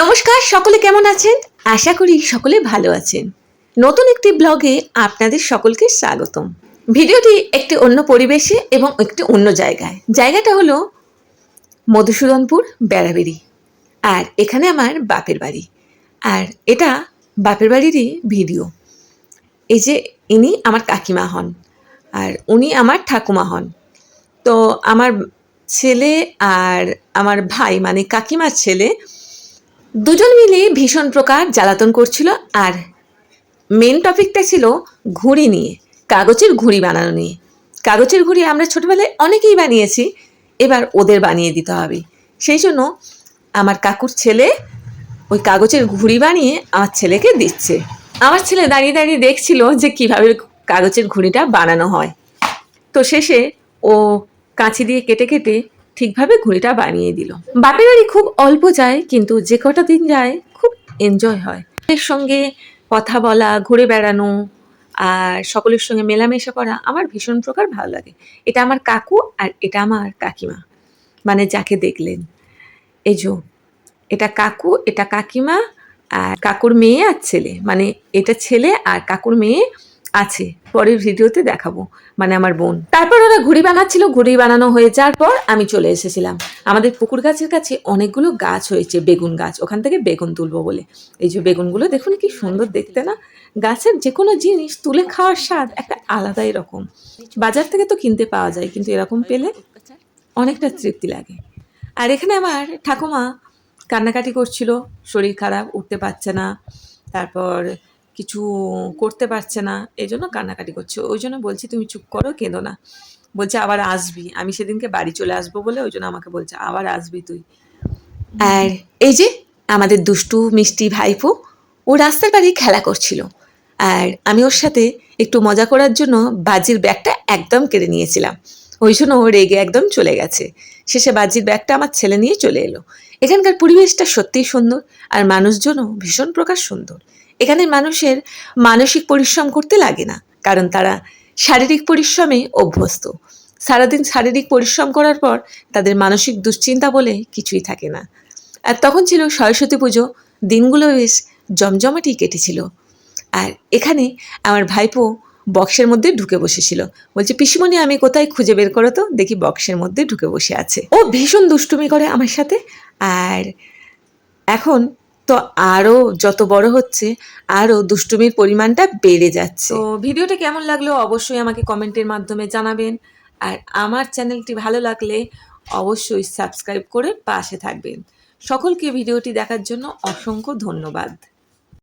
নমস্কার, সকলে কেমন আছেন? আশা করি সকলে ভালো আছেন। নতুন একটি ব্লগে আপনাদের সকলকে স্বাগতম। ভিডিওটি একটি অন্য পরিবেশে এবং একটি অন্য জায়গায়। জায়গাটা হলো মধুসূদনপুর, বেড়াবেড়ি। আর এখানে আমার বাপের বাড়ি। আর এটা বাপের বাড়িরই ভিডিও। এই যে ইনি আমার কাকিমা হন, আর উনি আমার ঠাকুমা হন। তো আমার ছেলে আর আমার ভাই মানে কাকিমার ছেলে দুজন মিলে ভীষণ প্রকার জ্বালাতন করছিল আর মেন টপিকটা ছিল ঘুড়ি নিয়ে, কাগজের ঘুড়ি বানানো নিয়ে। কাগজের ঘুড়ি আমরা ছোটবেলায় অনেকেই বানিয়েছি, এবার ওদের বানিয়ে দিতে হবে। সেই জন্য আমার কাকুর ছেলে ওই কাগজের ঘুড়ি বানিয়ে আমার ছেলেকে দিচ্ছে। আমার ছেলে দাঁড়িয়ে দাঁড়িয়ে দেখছিল যে কীভাবে কাগজের ঘুড়িটা বানানো হয়। তো শেষে ও কাঁচি দিয়ে কেটে কেটে ঠিকভাবে ঘুড়িটা বানিয়ে দিল। বাপের বাড়ি খুব অল্প যায়, কিন্তু যে কটা দিন যায়, খুব এনজয় হয়। এর সঙ্গে কথা বলা, ঘুরে বেড়ানো আর সকলের সঙ্গে মেলামেশা করা আমার ভীষণ প্রকার ভালো লাগে। এটা আমার কাকু আর এটা আমার কাকিমা। মানে যাকে দেখলেন। এই এটা কাকু, এটা কাকিমা আর কাকুর মেয়ে আর ছেলে। মানে এটা ছেলে আর কাকুর মেয়ে আছে, পরের ভিডিওতে দেখাবো মানে আমার বোন। তারপর ওরা ঘুড়ি বানাচ্ছিল, ঘুড়ি বানানো হয়ে যাওয়ার পর আমি চলে এসেছিলাম। আমাদের পুকুর গাছের কাছে অনেকগুলো গাছ হয়েছে, বেগুন গাছ, ওখান থেকে বেগুন তুলবো বলে। এই যে বেগুনগুলো, দেখুন কি সুন্দর দেখতে না? গাছের যে কোনো জিনিস তুলে খাওয়ার স্বাদ একটা আলাদাই রকম। বাজার থেকে তো কিনতে পাওয়া যায়, কিন্তু এরকম পেলে অনেকটা তৃপ্তি লাগে। আর এখানে আমার ঠাকুমা কান্নাকাটি করছিল, শরীর খারাপ, উঠতে পারছে না। তারপর কিছু করতে পারছে না, এই জন্য কান্নাকাটি করছে। ওই জন্য বলছি, তুমি চুপ করো, কেঁদো না। বলছে, আবার আসবি। আমি সেদিনকে বাড়ি চলে আসব বলে ওই জন্য আমাকে বলছে, আবার আসবি তুই। আর এই যে আমাদের দুষ্টু, মিষ্টি ভাইপো, ও রাস্তার বাড়ি খেলা করছিল। আর আমি ওর সাথে একটু মজা করার জন্য বাজির ব্যাগটা একদম কেড়ে নিয়েছিলাম। ওই জন্য ও রেগে একদম চলে গেছে। শেষে বাজির ব্যাগটা আমার ছেলে নিয়ে চলে এলো। এখানকার পরিবেশটা সত্যিই সুন্দর আর মানুষজনও ভীষণ প্রকার সুন্দর। এখানের মানুষের মানসিক পরিশ্রম করতে লাগে না, কারণ তারা শারীরিক পরিশ্রমে অভ্যস্ত। সারাদিন শারীরিক পরিশ্রম করার পর তাদের মানসিক দুশ্চিন্তা বলে কিছুই থাকে না। আর তখন ছিল সরস্বতী পুজো, দিনগুলো বেশ জমজমাটি কেটেছিল। আর এখানে আমার ভাইপো বক্সের মধ্যে ঢুকে বসেছিল। বলছে, পিসিমণি, আমি কোথায় খুঁজে বের করো তো? দেখি বক্সের মধ্যে ঢুকে বসে আছে। ও ভীষণ দুষ্টুমি করে আমার সাথে। আর এখন তো আরও যত বড় হচ্ছে আরও দুষ্টুমির পরিমাণটা বেড়ে যাচ্ছে। তো ভিডিওটা কেমন লাগল অবশ্যই আমাকে কমেন্টের মাধ্যমে জানাবেন। আর আমার চ্যানেলটি ভালো লাগলে অবশ্যই সাবস্ক্রাইব করে পাশে থাকবেন। সকলকে ভিডিওটি দেখার জন্য অসংখ্য ধন্যবাদ।